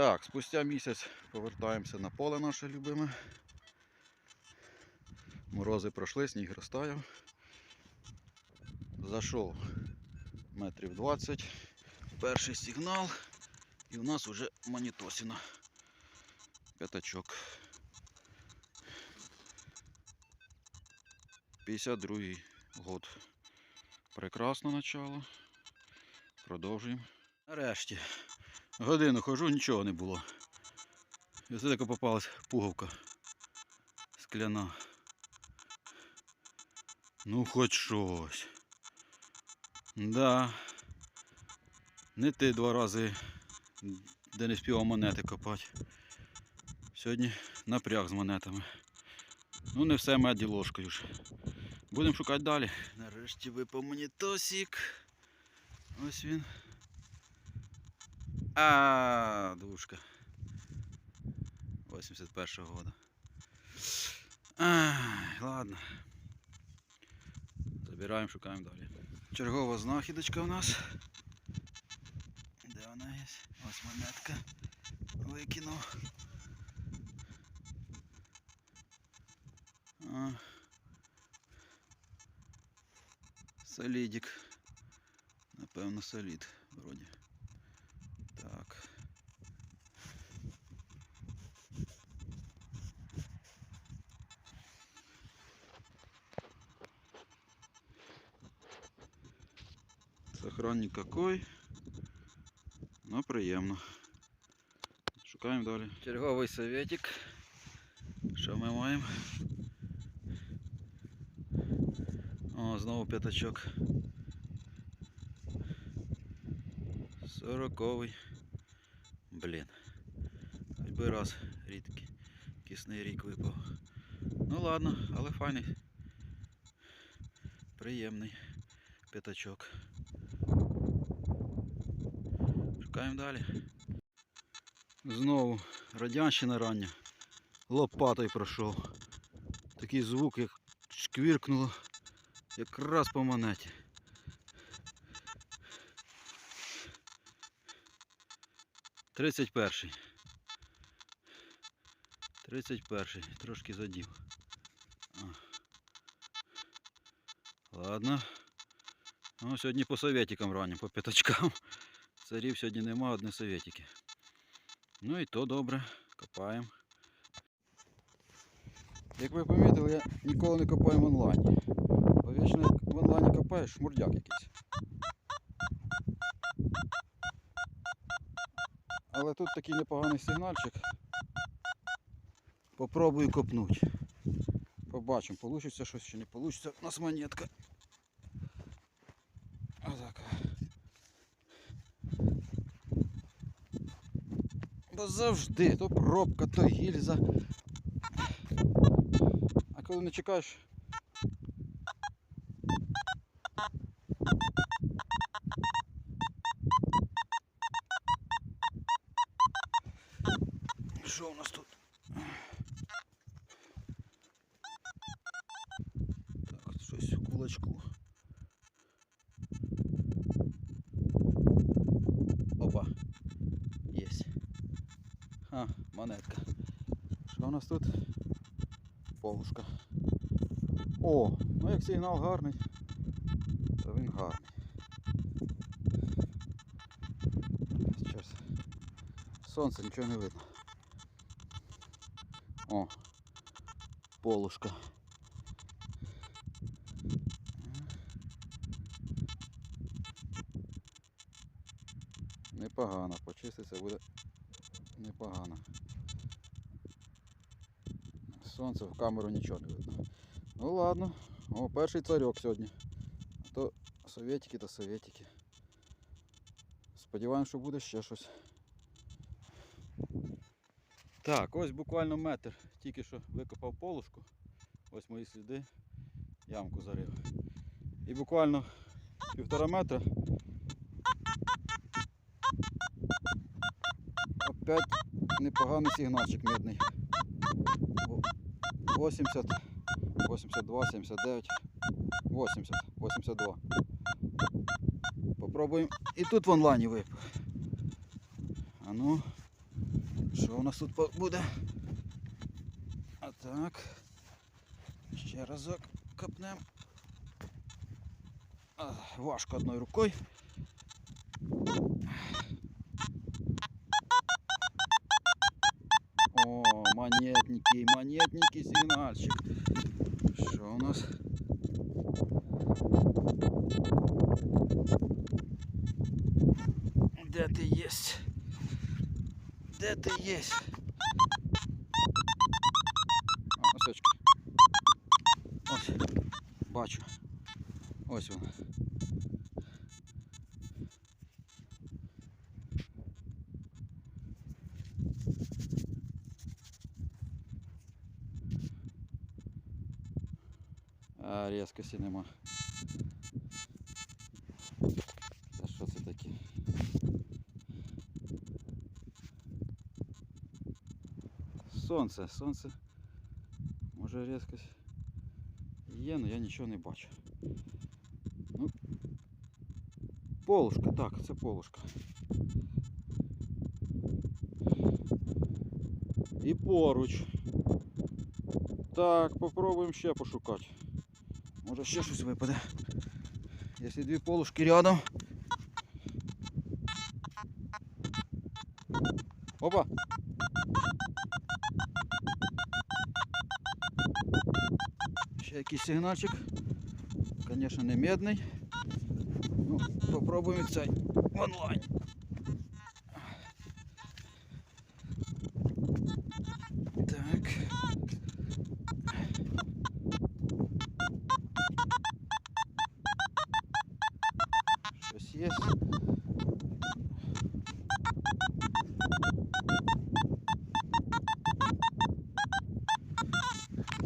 Так, спустя місяць повертаємося на поле наше любиме. Морози пройшли, сніг розтаяв. Зайшов метрів 20. Перший сигнал. І у нас вже монітосіна. П'ятачок. 52 год. Прекрасне начало. Продовжуємо. Нарешті. Годину хожу, нічого не було. І ось така попалась пуговка скляна. Ну хоч щось. Да. Не ти два рази, де не співав монети копати. Сьогодні напряг з монетами. Ну не все меді ложкою ж. Будемо шукати далі. Нарешті випав монітосик. Ось він. А, душка. 81-го года. Ай, ладно. Забираємо, шукаємо далі. Чергова знахідочка у нас. Де вона є? Ось монетка. Викинув. Солідик. Напевно, солід вроді. Сохранник какой. Ну, приємно. Шукаємо далі. Черговий советик. Що ми маємо? О, знову п'ятачок. Сороковий. Блін. Хоч би раз рідкий кисний рік випав. Ну ладно, але файний. Приємний п'ятачок. Шукаємо далі. Знову радянщина рання. Лопатою пройшов. Такий звук, як шквіркнуло, якраз по монеті. Тридцять перший. Тридцять перший. Трошки задів. Ладно. Ну, сьогодні по советикам раннім, по п'ятачкам. Царів сьогодні нема, одні советики. Ну і то добре. Копаємо. Як ви помітили, я ніколи не копаю в онлайні. Бо вічно в онлайні копаєш, шмурдяк якийсь. Але тут такий непоганий сигнальчик. Попробую копнуть. Побачимо, получиться щось чи не получиться. У нас монетка. Отака. Бо завжди то пробка, то гільза. А коли не чекаєш. Що у нас тут? Так, щось в кулачку. Монетка. Що у нас тут? Полушка. О, ну як сигнал гарний, то він гарний. Зараз. Сонце нічого не видно. О, полушка. Непогано, почиститься буде непогано. Сонце в камеру нічого не видно. Ну ладно, о, перший царьок сьогодні. А то советики та советики. Сподіваємось, що буде ще щось. Так, ось буквально метр. Тільки що викопав полушку. Ось мої сліди. Ямку зарив. І буквально півтора метра. Опять непоганий сигнальчик медний. 80, 82, 79, 80, 82. Попробуємо. І тут в онлайні випав. А ну. Що у нас тут буде? А так. Ще разок копнем. Важко одною рукою. Монетники, монетники, сигнальчик. Що у нас? Де ти єсть? Де ти єсть? А, носочки. Ось, бачу. Ось вона. А, різкості нема. Та що це таке? Сонце, сонце. Може різкость є, але я нічого не бачу. Ну, полушка, так, це полушка. І поруч. Так, попробуємо ще пошукати. Може ще щось випаде. Якщо дві полушки рядом. Опа! Ще якийсь сигнальчик. Звісно, не медний. Ну, попробуємо цей в онлайн. Є.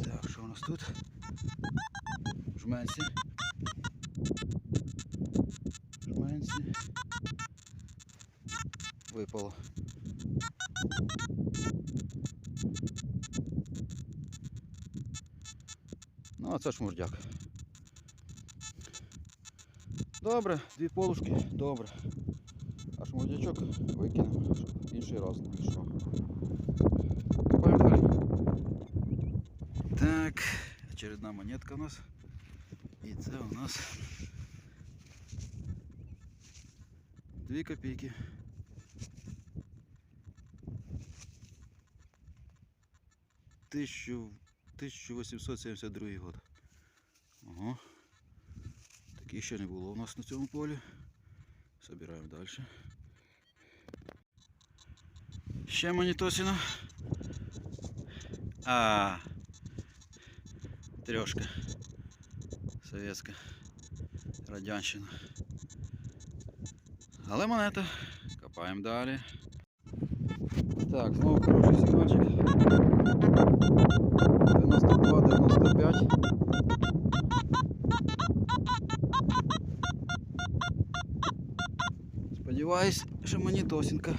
Так, що у нас тут? Жменці. Жменці. Випало. Ну, а це шмурдяк. Добре, дві полушки, добре. А шмурдячок викинемо, щоб інший раз не. Копаємо далі. Так, очередна монетка у нас. І це у нас дві копійки. Тисячу, 1872 год. Ого. Такі ще не було у нас на цьому полі. Собираємо далі. Ще монітосина. А, трьошка. Совєтська. Радянщина. Але монета. Копаємо далі. Так, знову хороший сигнальчик. 92, Сподіваюсь, що монітосинка.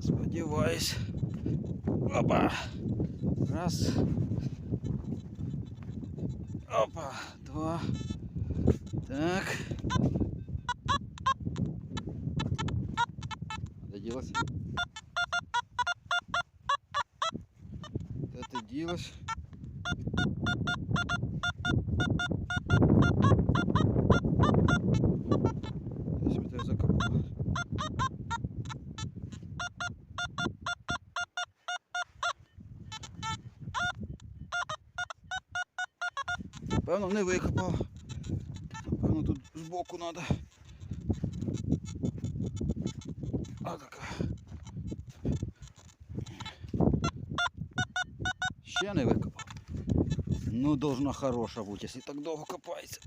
Сподіваюсь. Опа. Раз. Опа. Два. Так. Напевно, не викопав. Напевно, тут збоку треба. А така. Ще не викопав. Ну, должна хороша бути, якщо так довго копається.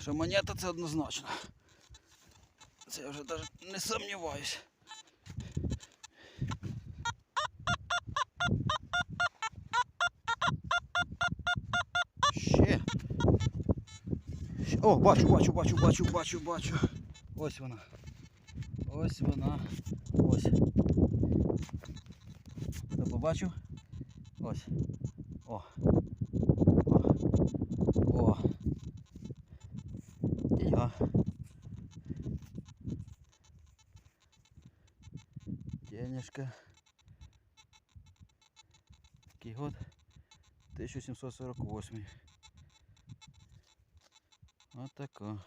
Що монета це однозначно. Це я вже навіть не сумніваюсь. О, бачу, бачу, бачу, бачу, бачу, бачу. Ось вона. Ось вона. Ось. Хто побачив? Ось. О. О. Дідьга. книжка. Який год? 1748. От така.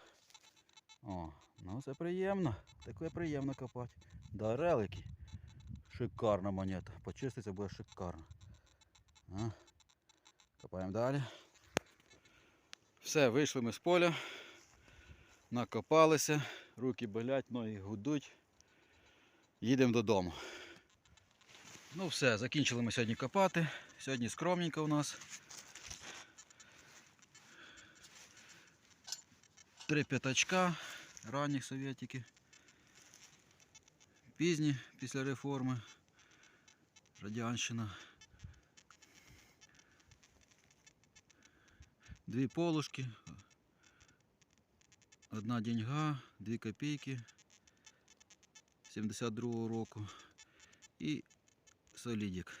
О, ну це приємно. Таке приємно копати. Да, релики. Шикарна монета. Почиститься буде шикарно. А. Копаємо далі. Все, вийшли ми з поля. Накопалися, руки болять, ноги гудуть. Їдемо додому. Ну все, закінчили ми сьогодні копати. Сьогодні скромненько у нас. Три п'ятачка, ранніх совєтики. Пізні після реформи. Радянщина. Дві полушки. Одна деньга, дві копійки 72-го року. І солідік.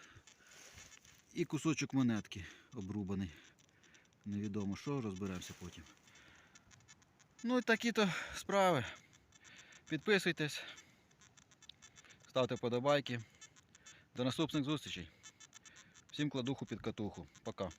І кусочок монетки обрубаний. Невідомо що, розберемося потім. Ну і такі-то справи. Підписуйтесь, ставте подобайки. До наступних зустрічей. Всім кладуху під катуху. Пока.